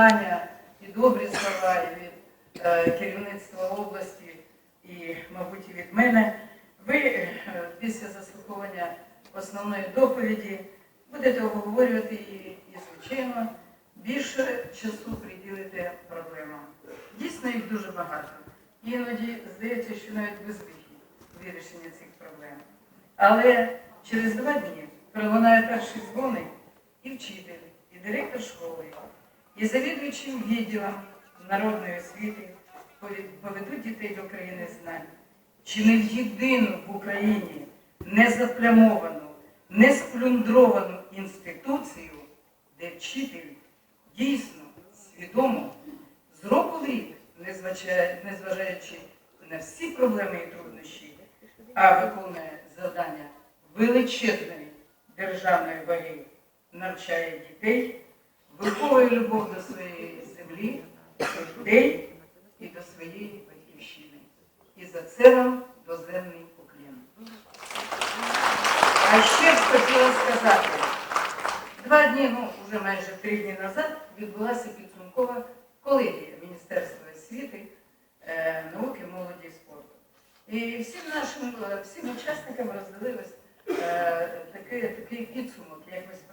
привітання і добрі слова і від е, керівництва області, і, мабуть, і від мене. Ви е, після заслуховування основної доповіді будете обговорювати її і, звичайно, більше часу приділите проблемам. Дійсно, їх дуже багато. Іноді здається, що навіть безвихідь вирішення цих проблем. Але через два дні пролунає перший дзвоник і вчитель, і директор школи, і завідуючим відділом народної освіти поведуть дітей до країни знань. Чи не в єдину в Україні не заплямовану, не сплюндровану інституцію, де вчитель дійсно свідомо з року рік, незважаючи- незважаючи на всі проблеми і труднощі, а виконує завдання величезної державної ваги, навчає дітей, виховує любов до своєї землі, до людей і до своєї батьківщини. І за це вам доземний уклін. А ще б хотіла сказати, два дні, ну вже майже три дні назад, відбулася підсумкова колегія Міністерства освіти, е, науки, молоді і спорту. І всім нашим е, всім учасникам розділилось е, такий, такий підсумок, як ви спрацювали.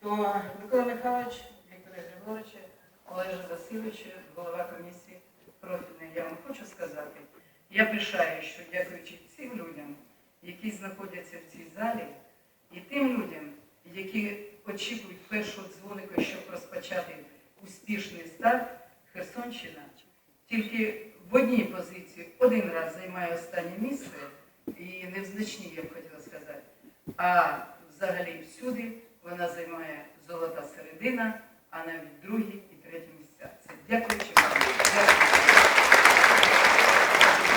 То Микола Михайлович, Віктор Григорович, Олеже Васильович, голова комісії профільної, я вам хочу сказати, я пишаю, що дякуючи цим людям, які знаходяться в цій залі, і тим людям, які очікують першого дзвоника, щоб розпочати успішний старт, Херсонщина тільки в одній позиції один раз займає останнє місце, і не в значній, я б хотіла сказати, а взагалі всюди вона займає золота середина, а навіть другі і треті місця. Це дякуючи.